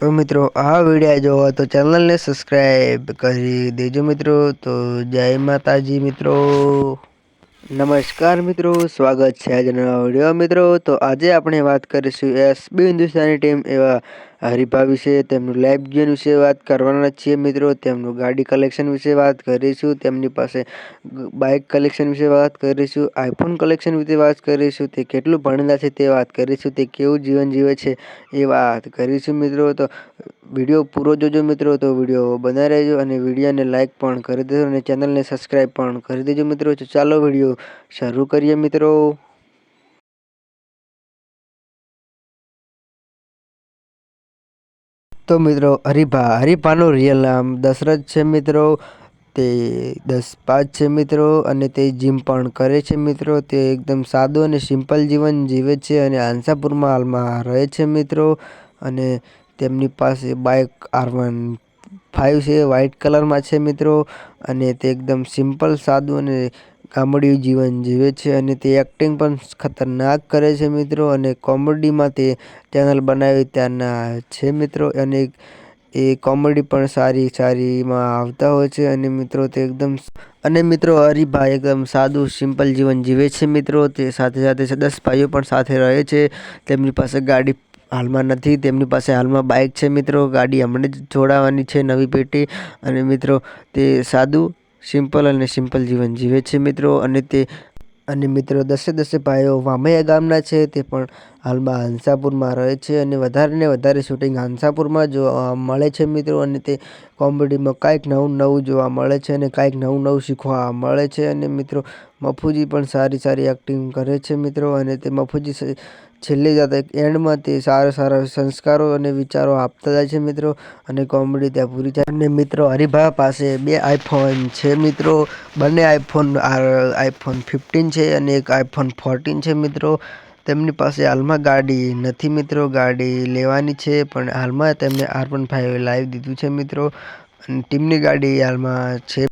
તો મિત્રો, આ વીડિયો જોવો તો ચેનલને સબસ્ક્રાઈબ કરી દેજો મિત્રો. તો જય માતાજી મિત્રો. નમસ્કાર મિત્રો, સ્વાગત છે આજના વીડિયો મિત્રો. તો આજે આપણે વાત કરીશું એસબી હિન્દુસ્તાની ટીમ એવા હરિભા વિશે, તેમનું લાઈફ ગેન વિશે વાત કરવાના છીએ મિત્રો. તેમનું ગાડી કલેક્શન વિશે વાત કરીશું. તેમની પાસે બાઇક કલેક્શન વિશે વાત કરીશું. આઈફોન કલેક્શન વિશે વાત કરીશું. તે કેટલું ભણેલા છે તે વાત કરીશું. તે કેવું જીવન જીવે છે એ વાત કરીશું મિત્રો. તો વીડિયો પૂરો જોજો મિત્રો. તો વીડિયો બનાવી રહેજો અને વિડીયોને લાઇક પણ કરી દેજો અને ચેનલને સબસ્ક્રાઈબ પણ કરી દેજો મિત્રો. ચાલો વીડિયો શરૂ કરીએ મિત્રો. તો મિત્રો, હરિભા, હરિભાનું રિયલ નામ દશરથ છે મિત્રો, તે દસ પાંચ છે મિત્રો, અને તે જીમ પણ કરે છે મિત્રો, તે એકદમ સાદું અને સિમ્પલ જીવન જીવે છે અને આંસાપુરમાં હાલમાં રહે છે મિત્રો, અને તેમની પાસે બાઇક આર વન ફાઇવ છે વ્હાઇટ કલરમાં છે મિત્રો, અને તે એકદમ સિમ્પલ સાદું અને ગામડિયું જીવન જીવે છે અને તે એક્ટિંગ પણ ખતરનાક કરે છે મિત્રો. અને કોમેડીમાં તે ચેનલ બનાવી ત્યાંના છે મિત્રો. અને એ કોમેડી પણ સારી સારીમાં આવતા હોય છે. અને મિત્રો તે એકદમ અને મિત્રો હરિભાઈ એકદમ સાદું સિમ્પલ જીવન જીવે છે મિત્રો. તે સાથે સાથે દસ ભાઈઓ પણ સાથે રહે છે. તેમની પાસે ગાડી હાલમાં નથી. તેમની પાસે હાલમાં બાઇક છે મિત્રો. ગાડી હમણાં જ જોડાવાની છે નવી પેટી અને મિત્રો તે સાદું સિમ્પલ અને સિમ્પલ જીવન જીવે છે મિત્રો. અને તે અને મિત્રો દસે દસે ભાઈઓ વામૈયા ગામના છે. તે પણ હાલમાં હંસાપુરમાં રહે છે અને વધારે ને વધારે શૂટિંગ હંસાપુરમાં જોવા મળે છે મિત્રો અને તે કોમેડીમાં કાંઈક નવું નવું જોવા મળે છે અને કાંઈક નવું નવું શીખવા મળે છે અને મિત્રો મફુજી પણ સારી સારી એક્ટિંગ કરે છે મિત્રો અને તે મફુજી છેલ્લે જતા એન્ડમાં તે સારા સારા સંસ્કારો અને વિચારો આપતા જાય છે મિત્રો અને કોમેડી ત્યાં પૂરી થાય અને મિત્રો હરિભા પાસે બે આઈફોન છે મિત્રો. બંને આઈફોન આઈફોન ફિફ્ટીન છે અને એક આઈફોન ફોર્ટીન છે મિત્રો. તેમની પાસે હાલમાં ગાડી નથી મિત્રો. ગાડી લેવાની છે, પણ હાલમાં તેમને આર વન ફાઇવ લાવી દીધું છે મિત્રો. અને ટીમની ગાડી હાલમાં છે.